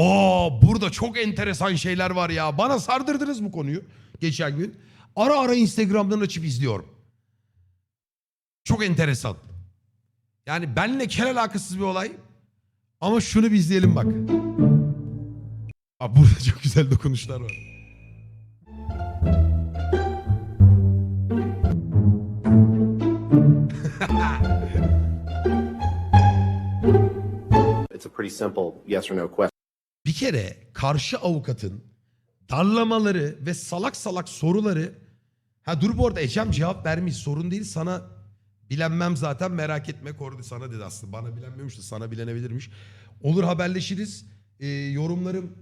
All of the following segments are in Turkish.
Aa burada çok enteresan şeyler var ya. Bana sardırdınız bu konuyu geçen gün. Ara ara Instagram'dan açıp izliyorum. Çok enteresan. Yani benle kel alakasız bir olay. Ama şunu bir izleyelim bak. Aa, burada çok güzel dokunuşlar var. It's a pretty simple yes or no question. Bir kere karşı avukatın darlamaları ve salak salak soruları ha dur bu arada Ecem cevap vermiş sorun değil sana bilenmem zaten merak etme Kordi sana dedi aslında bana bilenmemiş de sana bilenebilirmiş. Olur haberleşiriz Ee, yorumlarım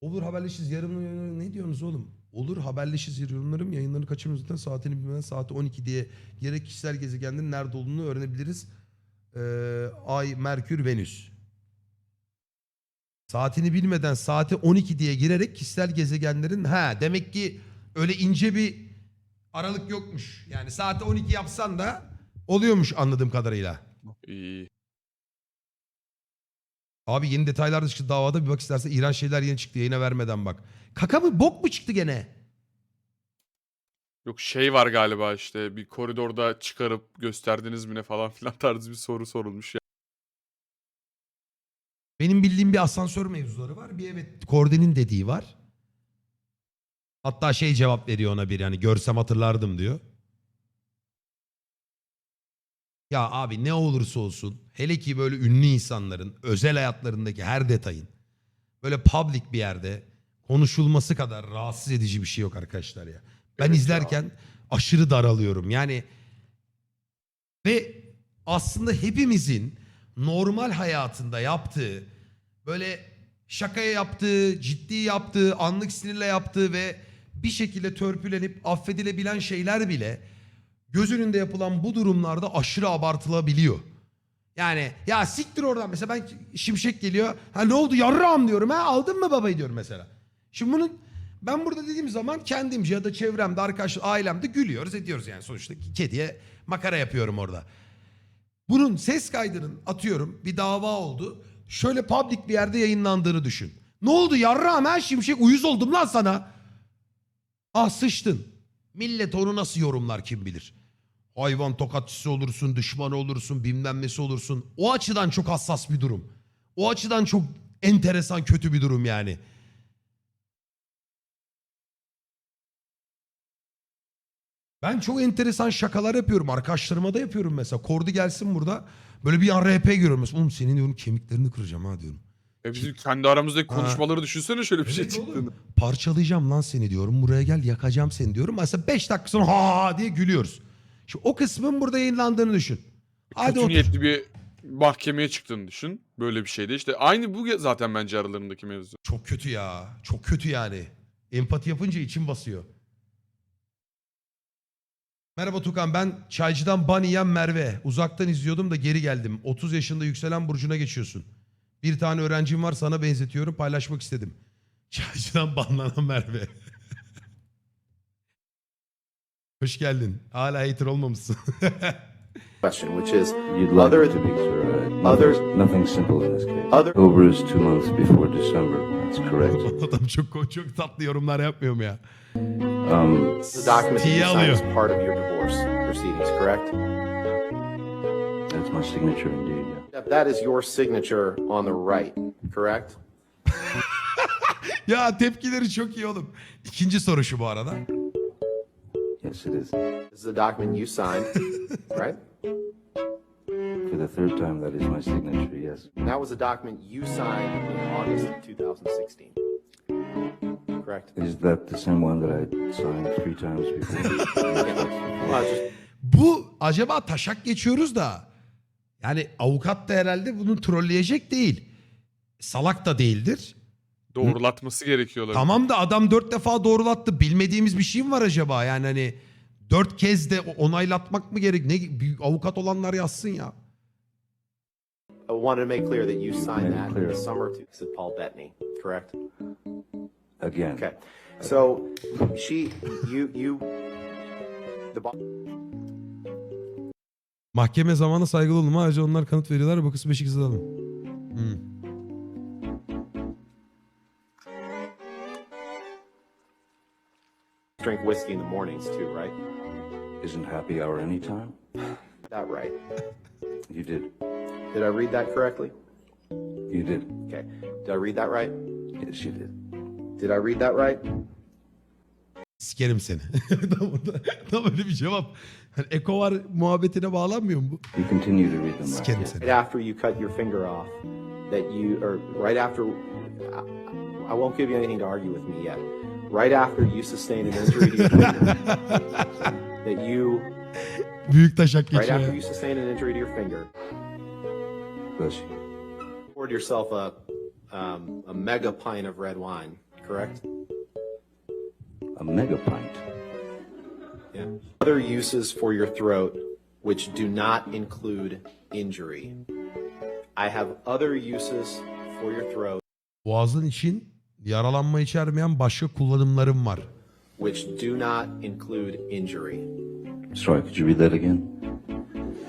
olur haberleşiriz yarın ne diyorsunuz oğlum? Olur haberleşiriz yorumlarım yayınlarını kaçırmıyoruz zaten saatini bilmeden saati 12 diye gerek kişisel gezegenlerin nerede olduğunu öğrenebiliriz. Ee, Ay, Merkür, Venüs. Saatini bilmeden saati 12 diye girerek kişisel gezegenlerin ha demek ki öyle ince bir aralık yokmuş. Yani saati 12 yapsan da oluyormuş anladığım kadarıyla. İyi. Abi yeni detaylar da çıktı davada bir bak istersen İran şeyler yeni çıktı yayına vermeden bak. Kaka mı bok mu çıktı gene? Yok şey var galiba işte bir koridorda çıkarıp gösterdiniz mi ne falan filan tarzı bir soru sorulmuş ya. Benim bildiğim bir asansör mevzuları var. Bir evet Korde'nin dediği var. Hatta şey cevap veriyor ona bir yani görsem hatırlardım diyor. Ya abi ne olursa olsun hele ki böyle ünlü insanların özel hayatlarındaki her detayın böyle public bir yerde konuşulması kadar rahatsız edici bir şey yok arkadaşlar ya. Ben Evet ya. izlerken aşırı daralıyorum. Yani ve aslında hepimizin normal hayatında yaptığı böyle şakaya yaptığı, ciddi yaptığı, anlık sinirle yaptığı ve bir şekilde törpülenip affedilebilen şeyler bile göz önünde yapılan bu durumlarda aşırı abartılabiliyor. Yani ya siktir oradan mesela ben şimşek geliyor. Ha ne oldu yarrağım diyorum ha aldın mı babayı diyorum mesela. Şimdi bunun ben burada dediğim zaman kendimce ya da çevremde arkadaş ailemde gülüyoruz ediyoruz yani sonuçta kediye makara yapıyorum orada. Bunun ses kaydının atıyorum bir dava oldu. Şöyle public bir yerde yayınlandığını düşün. Ne oldu yarrağım ha şimşek uyuz oldum lan sana. Ah sıçtın. Millet onu nasıl yorumlar kim bilir. Hayvan tokatçısı olursun, düşmanı olursun, bilmem nesi olursun. O açıdan çok hassas bir durum. O açıdan çok enteresan kötü bir durum yani. Ben çok enteresan şakalar yapıyorum. Arkadaşlarıma da yapıyorum mesela. Kordi gelsin burada. Böyle bir an RP görüyorum. Mesela, Oğlum senin diyorum kemiklerini kıracağım ha diyorum. E bizim kendi aramızdaki Ha. konuşmaları düşünsene şöyle bir şey Evet oğlum. çıktığını. Parçalayacağım lan seni diyorum. Buraya gel yakacağım seni diyorum. Mesela 5 dakika sonra ha ha diye gülüyoruz. Şu o kısmın burada yayınlandığını düşün. Hadi Kötü otur. niyetli bir mahkemeye çıktığını düşün. Böyle bir şeyde. İşte aynı bu zaten bence aralarındaki mevzu. Çok kötü ya. Çok kötü yani. Empati yapınca içim basıyor. Merhaba Tukan ben çaycıdan ban yiyen Merve. Uzaktan izliyordum da geri geldim. 30 yaşında yükselen burcuna geçiyorsun. Bir tane öğrencim var sana benzetiyorum paylaşmak istedim. Çaycıdan banlanan Merve. Hoş geldin. Hala hater olmamışsın. Question, which is You'd like Other- it to be, sir. Other- nothing, nothing simple in this case. Other- October is two months before December. That's correct. Adam çok çok tatlı yorumlar yapmıyor mu ya? Um, the document that you signed as part of your divorce proceedings, correct? that's my signature indeed, yeah. That is your signature on the right, correct? Ya tepkileri çok iyi oğlum. İkinci soru şu bu arada. Yes, it is. This is the document you signed, right? For the third time, that is my signature, yes. And that was a document you signed in August of 2016. Correct? Is that the same one that I signed three times before? Bu acaba taşak geçiyoruz da yani avukat da herhalde bunu trolleyecek değil. Salak da değildir. Doğrulatması gerekiyor olabilir. Tamam da adam dört defa doğrulattı. Bilmediğimiz bir şey mi var acaba? Yani hani dört kez de onaylatmak mı gerek? Ne avukat olanlar yazsın ya. wanted to make clear that you signed that clear. in the summer to Paul Bettany, correct? Again. Okay. So she, you, you, the Mahkeme zamanına saygılı olun. Ayrıca onlar kanıt veriyorlar. Bakısı 5 2 alalım. Hmm. Drink whiskey in the mornings too, right? Isn't happy hour anytime? That right. you did. Did I read that correctly? You did. Okay. Did I read that right? Yes, you did. Did I read that right? Sikerim seni. tam, orada- tam öyle bir cevap. Hani Eko var muhabbetine bağlanmıyor mu bu? You continue to read them right. Sikerim Right seni. after you cut your finger off, that you, or right after, I, I won't give you anything to argue with me yet. Right after you sustain an injury to your finger, that you, Büyük taşak right geçiyor. after ya. you sustain an injury to your finger, Bless you. poured yourself a, um, a mega pint of red wine, correct? A mega pint. Yeah. Other uses for your throat which do not include injury. I have other uses for your throat Boğazın için yaralanma içermeyen başka kullanımlarım var. which do not include injury. Sorry, could you read that again?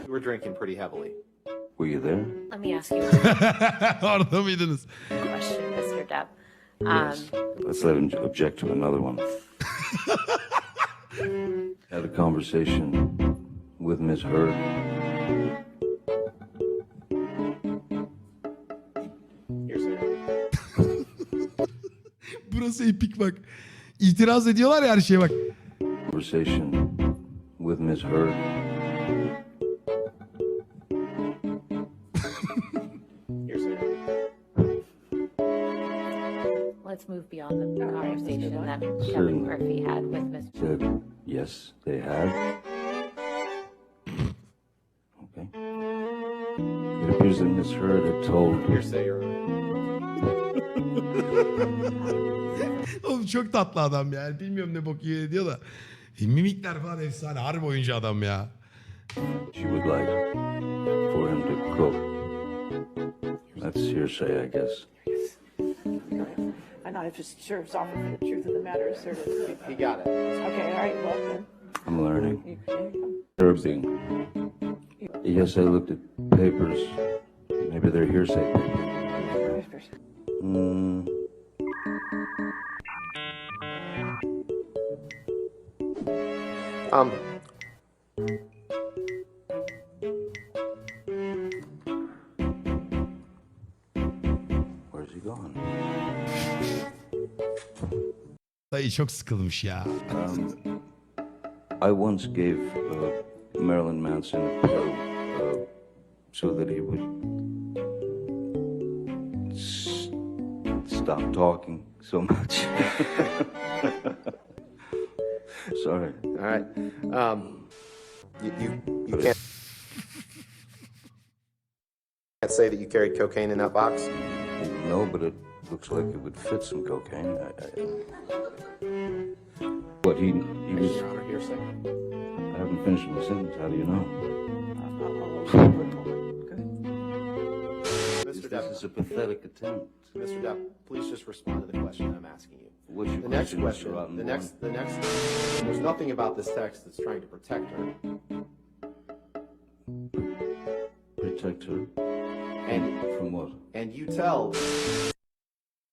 You were drinking pretty heavily. Were you there? Let me ask you Orada mıydınız? a question, Mr. Depp. Um, Let's let him object to another one. Had a conversation with Miss Heard. Burası epik bak. İtiraz ediyorlar ya her şeye bak. Conversation with Miss Heard. Move beyond the conversation that Kevin Certainly. Murphy had with Mr. Said, yes, they had. Okay. It appears that Miss Heard had told hearsay, Your. Oğlum çok tatlı adam ya. Bilmiyorum ne bok yiyor diyor da. E, Mimikler falan efsane. Harbi oyuncu adam ya. she would like for him to cook. That's hearsay, I guess. I know, I just sure was offered for the truth of the matter asserted. He got it. Okay, all right, well then, I'm learning. you, there you Yes, I looked at papers. Maybe they're hearsay papers. go. Hmm. Um, Where's he gone? Dayı çok sıkılmış ya. Um, I once gave uh, Marilyn Manson a pill uh, so that he would s- stop talking so much. Sorry. all right. Um, you, you, you can't can't say that you carried cocaine in that box. No, but it looks like it would fit some cocaine. I, I, what he he was. Your Honor, hearsay. I haven't finished my sentence. How do you know? Mr. This Depp, is a pathetic attempt. Mr. Depp, please just respond to the question I'm asking you. What's your The next Mr. question, the next, the next, there's nothing about this text that's trying to protect her. Protect her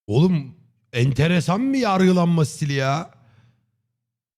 Oğlum enteresan bir yargılanma stili ya.